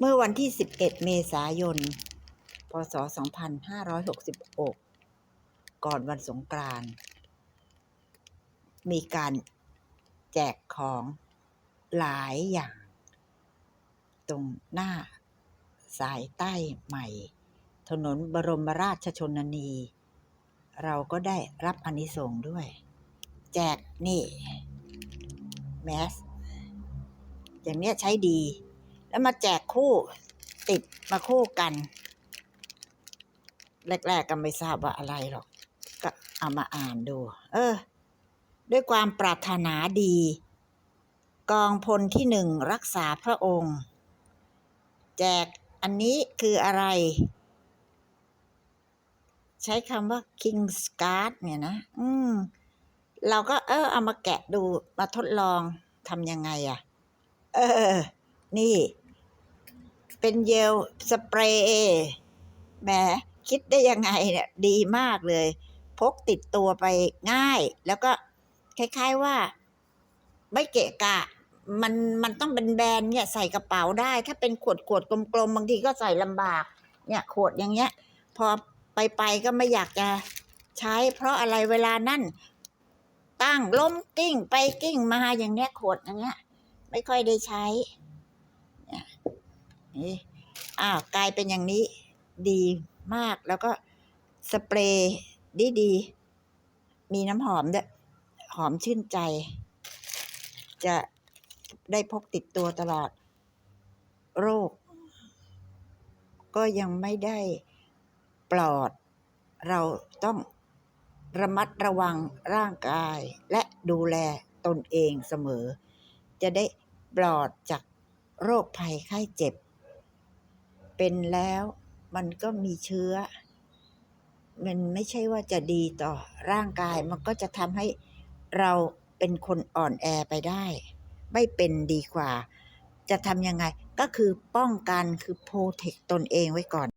เมื่อวันที่ 11 เมษายน พศ 2566 ก่อนวันสงกรานต์มีการแจกของหลายอย่าง ตรงหน้าสายใต้ใหม่ ถนนบรมราชชนนี เราก็ได้รับอานิสงส์ด้วย แจกนี่ แมส อย่างเนี้ยใช้ดี แล้วมาแจกคู่ติดมาคู่กัน แรก ๆก็ไม่ทราบว่าอะไรหรอก ก็เอามาอ่านดู เออ ด้วยความปรารถนาดี กองพลที่หนึ่งรักษาพระองค์ แจกอันนี้คืออะไร ใช้คำว่า King's Guard เนี่ยนะ อืม เราก็เออเอามาแกะดูมาทดลองทำยังไงอะ่ะ เออ นี่ เป็นเยลสเปรย์แหมคิดได้ยังไงเนี่ยดีมากเลย พกติดตัวไปง่าย แล้วก็คล้ายๆว่า ไม่เกะกะ มันมันต้องเป็นแบรนด์เนี่ยใส่กระเป๋าได้ ถ้าเป็นขวดขวดกลมๆบางทีก็ใส่ลำบาก เนี่ยขวดอย่างเงี้ย พอไปไปก็ไม่อยากจะใช้ เพราะอะไรเวลานั่นตั้งล้มกิ้งไปกิ้งมาอย่างเนี้ยขวดอย่างเงี้ย ไม่ค่อยได้ใช้ นี่อ้าวกลายเป็นอย่างนี้ดีมากแล้วก็สเปรย์ดีดีมีน้ำหอมด้วยหอมชื่นใจ จะได้พกติดตัวตลอด โรค ก็ยังไม่ได้ปลอด เราต้องระมัดระวังร่างกาย และดูแลตนเองเสมอ จะได้ปลอดจากโรคภัยไข้เจ็บ เป็นแล้วมันก็มีเชื้อ มันไม่ใช่ว่าจะดีต่อร่างกาย มันก็จะทำให้เราเป็นคนอ่อนแอไปได้ ไม่เป็นดีกว่า จะทำยังไง ก็คือป้องกันคือโปรเทคตนเองไว้ก่อน